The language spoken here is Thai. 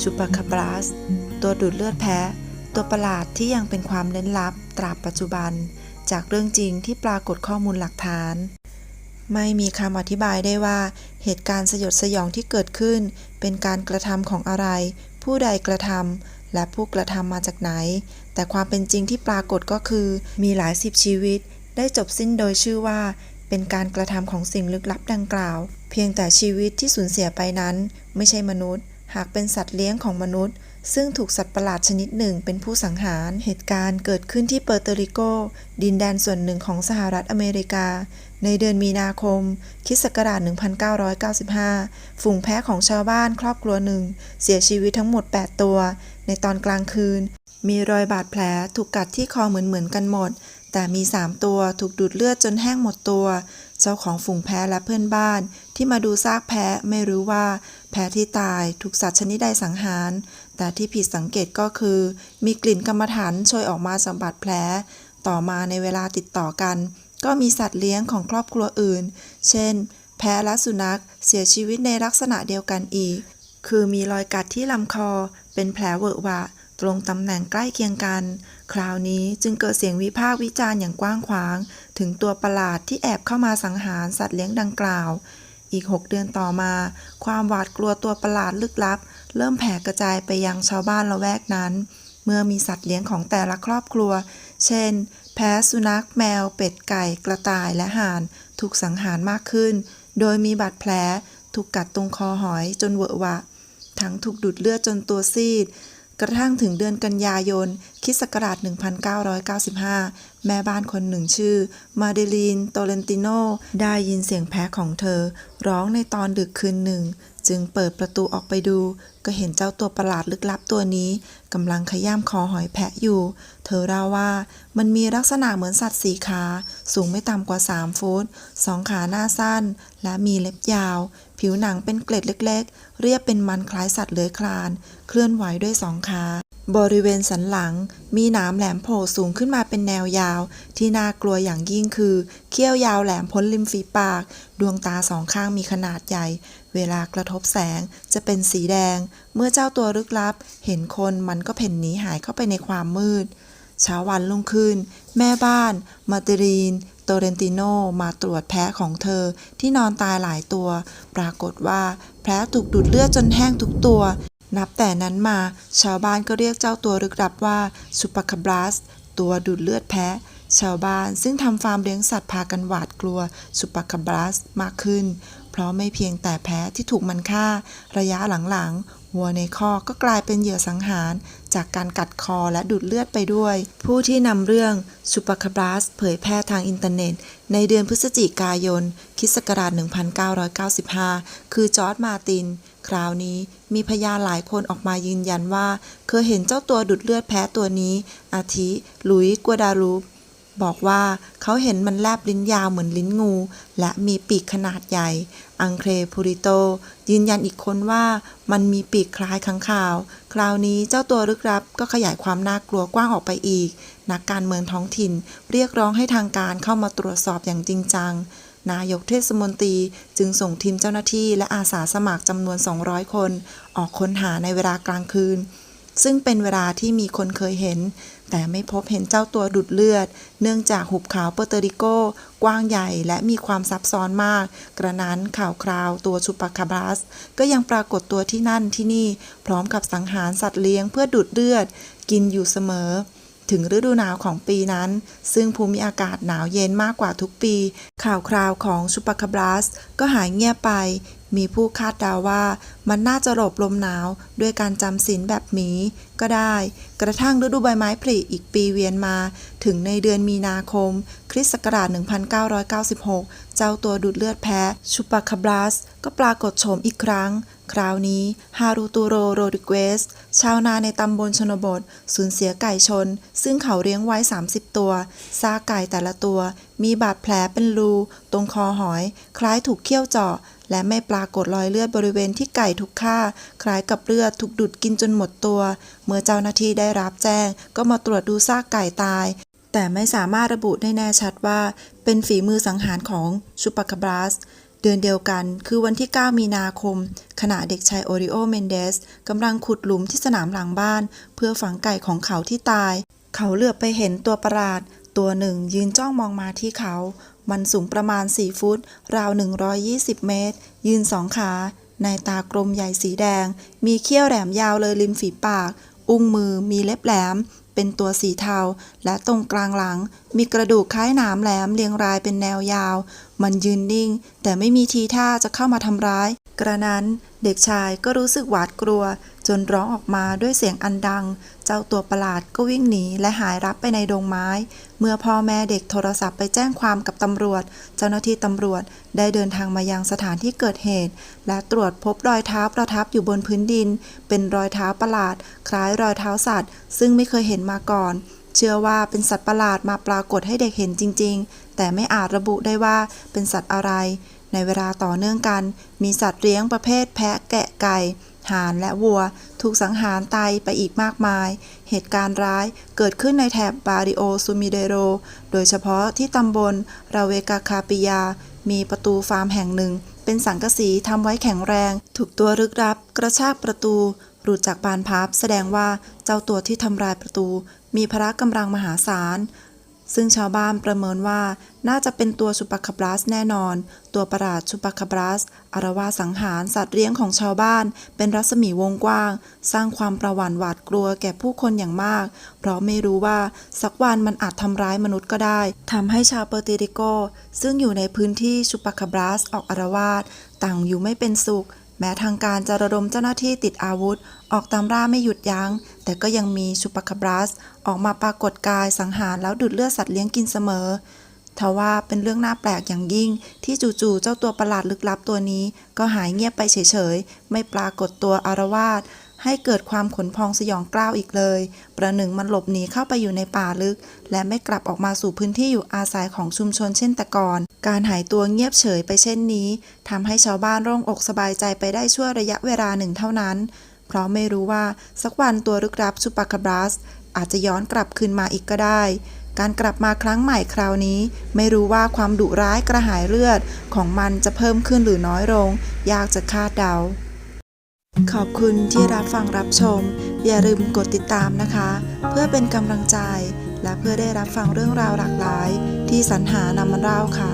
ชูปาคาบลัส ตัวดูดเลือดแพะตัวประหลาดที่ยังเป็นความเล้นลับตราบปัจจุบัน จากเรื่องจริงที่ปรากฏข้อมูลหลักฐาน ไม่มีคำอธิบายได้ว่าเหตุการณ์สยดสยองที่เกิดขึ้น เป็นการกระทำของอะไร ผู้ใดกระทำและผู้กระทำมาจากไหน แต่ความเป็นจริงที่ปรากฏก็คือ มีหลายสิบชีวิต ได้จบสิ้นโดยชื่อว่าเป็นการกระทำของสิ่งลึกลับดังกล่าว เพียงแต่ชีวิตที่สูญเสียไปนั้น ไม่ใช่มนุษย์ หากเป็นสัตว์เลี้ยงของมนุษย์ ซึ่งถูกสัตว์ประหลาดชนิดหนึ่งเป็นผู้สังหาร เหตุการณ์เกิดขึ้นที่เปอร์โตริโก ดินแดนส่วนหนึ่งของสหรัฐอเมริกา ในเดือนมีนาคม คิศักราช 1995 ฝูงแพะของชาวบ้านครอบครัวหนึ่ง เสียชีวิตทั้งหมด 8 ตัว ในตอนกลางคืน มีรอยบาดแผลถูกกัดที่คอเหมือนๆกันหมด แต่มี 3 ตัวถูกดูดเลือดจนแห้งหมดตัว เจ้าของฝูงแพะและเพื่อนบ้าน ที่มาดูซากแพะไม่รู้ว่า แพะที่ตายถูกสัตว์ชนิดใดสังหาร แต่ที่ผิดสังเกตก็คือ มีกลิ่นกรรมฐานโชยออกมาจากบาดแผล ต่อมาในเวลาติดต่อกัน ก็มีสัตว์เลี้ยงของครอบครัวอื่น เช่น แพะและสุนัขเสียชีวิตในลักษณะเดียวกันอีก คือมีรอยกัดที่ลำคอ เป็นแผลเวอะหวะ ตรงตำแหน่งใกล้เคียงกัน คราวนี้จึงเกิดเสียงวิพากษ์วิจารณ์อย่างกว้างขวาง ถึงตัวประหลาดที่แอบเข้ามาสังหารสัตว์เลี้ยงดังกล่าว อีก 6 เดือนต่อมา ความหวาดกลัวตัวประหลาดลึกลับ เริ่มแผ่กระจายไปยังชาวบ้านละแวกนั้น เมื่อมีสัตว์เลี้ยงของแต่ละครอบครัว เช่น แพะสุนัข แมว เป็ดไก่ กระต่ายและห่าน ถูกสังหารมากขึ้น โดยมีบาดแผลถูกกัดตรงคอหอยจนเวอะวะ ทั้งถูกดูดเลือดจนตัวซีด กระทั่งถึงเดือนกันยายนคิศักราช 1995 แม่บ้านคนหนึ่งชื่อ มาเดลีน โตเลนติโน ได้ยินเสียงแพ้ของเธอ ร้องในตอนดึกคืนหนึ่ง จึงเปิดประตูออกไปดู ก็เห็นเจ้าตัวประหลาดลึกลับตัวนี้กำลังขย่ำคอหอยแพะอยู่ เธอเล่าว่ามันมีลักษณะเหมือนสัตว์สีขา สูงไม่ต่ำกว่า 3 ฟุตสองขาหน้าสั้น และมีเล็บยาว ผิวหนังเป็นเกล็ดเล็ก ๆ เรียบเป็นมันคล้ายสัตว์เลื้อยคลาน เคลื่อนไหวด้วยสองขา บริเวณสันหลังมีหนามแหลมโผล่สูงขึ้นมาเป็นแนวยาว ที่น่ากลัวอย่างยิ่งคือ เขี้ยวยาวแหลมพ้นริมฝีปาก ดวงตาสองข้างมีขนาดใหญ่ เวลากระทบแสงจะเป็นสีแดง เมื่อเจ้าตัวลึกลับ เห็นคนมันก็เพ่นหนีหายเข้าไปในความมืด เช้าวันรุ่งขึ้น แม่บ้าน มาเตรีนโตเรนติโนมาตรวจแพะของเธอที่นอนตายหลายตัว ปรากฏว่าแพะถูกดูดเลือดจนแห้งทุกตัว นับแต่นั้นมาชาวบ้านก็เรียกเจ้าตัวลึกลับว่าซูปาคาบลัสตัวดูดเลือดแพะ ชาวบ้านซึ่งทำฟาร์มเลี้ยงสัตว์พากันหวาดกลัวซูปาคาบลัสมากขึ้น เพราะไม่เพียงแต่แพะที่ถูกมันฆ่าระยะหลังๆ วัวในคอกก็กลายเป็นเหยื่อสังหาร จากการกัดคอและดูดเลือดไปด้วย ผู้ที่นำเรื่องซูปาคาบลัสเผยแพร่ทางอินเทอร์เน็ต ในเดือนพฤศจิกายนคิศกราช1995 คือจอร์จมาติน คราวนี้มีพยานหลายคนออกมายืนยันว่า เคยเห็นเจ้าตัวดูดเลือดแพ้ตัวนี้ อาทิ ลุยส์กัวดารูป บอกว่าเขาเห็นมันแลบลิ้นยาวเหมือนลิ้นงู และมีปีกขนาดใหญ่ อังเครพูริโต ยืนยันอีกคนว่ามันมีปีกคล้ายค้างคาว คราวนี้เจ้าตัวลึกลับก็ขยายความน่ากลัวกว้างออกไปอีก นักการเมืองท้องถิ่น เรียกร้องให้ทางการเข้ามาตรวจสอบอย่างจริงจังนายกเทศมนตรีจึงส่งทีมเจ้าหน้าที่และอาสาสมัครจำนวน 200 คน ออกค้นหาในเวลากลางคืน ซึ่งเป็นเวลาที่มีคนเคยเห็น แต่ไม่พบเห็นเจ้าตัวดุดเลือด เนื่องจากหุบเขาเปอร์โตริโก กว้างใหญ่และมีความซับซ้อนมาก กระนั้นข่าวคราวตัวชูปาคาบลัส ก็ยังปรากฏตัวที่นั่นที่นี่ พร้อมกับสังหารสัตว์เลี้ยงเพื่อดูดเลือด กินอยู่เสมอถึงฤดูหนาวของปีนั้น ซึ่งภูมิอากาศหนาวเย็นมากกว่าทุกปี ข่าวคราวของชูปาคาบลัสก็หายเงียบไป มีผู้คาดเดาว่ามันน่าจะหลบลมหนาวด้วยการจำศีลแบบหมีก็ได้ กระทั่งฤดูใบไม้ผลิอีกปีเวียนมา ถึงในเดือนมีนาคม คริสต์ศักราช 1996 เจ้าตัวดูดเลือดแพ้ชูปาคาบลัส ก็ปรากฏโฉมอีกครั้ง คราวนี้ฮารุตูโรโรดิเกส ชาวนาในตำบลชนบท สูญเสียไก่ชน ซึ่งเขาเลี้ยงไว้ 30 ตัว ซากไก่แต่ละตัว มีบาดแผลเป็นรู ตรงคอหอย คล้ายถูกเคี่ยวเจาะ และไม่ปรากฏรอยเลือดบริเวณที่ไก่ถูกฆ่า คล้ายกับเลือดถูกดูดกินจนหมดตัว เมื่อเจ้าหน้าที่ได้รับแจ้ง ก็มาตรวจดูซากไก่ตาย แต่ไม่สามารถระบุได้แน่ชัดว่า เป็นฝีมือสังหารของชูปาคาบลัสเดือนเดียวกัน คือวันที่ 9 มีนาคม ขณะเด็กชายโอริโอ เมนเดสกำลังขุดหลุมที่สนามหลังบ้าน เพื่อฝังไก่ของเขาที่ตาย เขาเหลือบไปเห็นตัวประหลาด ตัวหนึ่งยืนจ้องมองมาที่เขา มันสูงประมาณ 4 ฟุต ราว 120 เมตร ยืนสองขา ในตากลมใหญ่สีแดง มีเขี้ยวแหลมยาวเลยริมฝีปาก อุ้งมือมีเล็บแหลม เป็นตัวสีเทา และตรงกลางหลัง มีกระดูกคล้ายหนามแหลมเรียงรายเป็นแนวยาว มันยืนนิ่ง แต่ไม่มีทีท่าจะเข้ามาทำร้าย กระนั้นเด็กชายก็รู้สึกหวาดกลัว จนร้องออกมาด้วยเสียงอันดัง เจ้าตัวประหลาดก็วิ่งหนีและหายรับไปในดงไม้ เมื่อพ่อแม่เด็กโทรศัพท์ไปแจ้งความกับตำรวจ เจ้าหน้าที่ตำรวจได้เดินทางมายังสถานที่เกิดเหตุ และตรวจพบรอยเท้าประทับอยู่บนพื้นดิน เป็นรอยเท้าประหลาด คล้ายรอยเท้าสัตว์ ซึ่งไม่เคยเห็นมาก่อน เชื่อว่าเป็นสัตว์ประหลาดมาปรากฏให้เด็กเห็นจริง ๆ แต่ไม่อาจระบุได้ว่าเป็นสัตว์อะไร ในเวลาต่อเนื่องกัน มีสัตว์เลี้ยงประเภทแพะแกะไก่ห่านและวัว ถูกสังหารตายไปอีกมากมาย เหตุการณ์ร้ายเกิดขึ้นในแถบบาริโอซูมิเดโร โดยเฉพาะที่ตำบลราเวกาคาปิยา มีประตูฟาร์มแห่งหนึ่ง เป็นสังกะสีทำไว้แข็งแรง ถูกตัวลึกลับ กระชากประตูหลุดจากบานพับ แสดงว่าเจ้าตัวที่ทำลายประตู มีพละกำลังมหาศาล ซึ่งชาวบ้านประเมินว่าน่าจะเป็นตัวชูปคาบรัสแน่นอน ตัวประหลาดชูปคาบรัสอารวาสังหารสัตว์เลี้ยงของชาวบ้าน เป็นรัศมีวงกว้าง สร้างความประหวั่นหวาดกลัวแก่ผู้คนอย่างมาก เพราะไม่รู้ว่าสักวันมันอาจทำร้ายมนุษย์ก็ได้ทำให้ชาวเปอร์ติริโก ซึ่งอยู่ในพื้นที่ชูปคาบรัสออกอารวาสต่างอยู่ไม่เป็นสุข แม้ทางการจะระดมเจ้าหน้าที่ติดอาวุธ ออกตามล่าไม่หยุดยัง้ง แต่ก็ยังมีชูปาคาบรัส ออกมาปรากฏกายสังหารแล้วดูดเลือดสัตว์เลี้ยงกินเสมอทว่าเป็นเรื่องน่าแปลกอย่างยิ่ง ที่จู่ๆเจ้าตัวประหลาดลึกลับตัวนี้ ก็หายเงียบไปเฉยๆ ไม่ปรากฏตัวอารวาส ให้เกิดความขนพองสยองกล้าวอีกเลย ประหนึ่งมันหลบหนีเข้าไปอยู่ในป่าลึก และไม่กลับออกมาสู่พื้นที่อยู่อาศัยของชุมชนเช่นแต่ก่อน การหายตัวเงียบเฉยไปเช่นนี้ทำให้ชาวบ้านโล่งอกสบายใจไปได้ชั่วระยะเวลาหนึ่งเท่านั้น เพราะไม่รู้ว่าสักวันตัวลึกลับชูปาคาบรัส อาจจะย้อนกลับคืนมาอีกก็ได้การกลับมาครั้งใหม่คราวนี้ ไม่รู้ว่าความดุร้ายกระหายเลือดของมันจะเพิ่มขึ้นหรือน้อยลง ยากจะคาดเดา ขอบคุณที่รับฟังรับชม อย่าลืมกดติดตามนะคะ เพื่อเป็นกำลังใจ และเพื่อได้รับฟังเรื่องราวหลากหลาย ที่สรรหานำมาเล่าค่ะ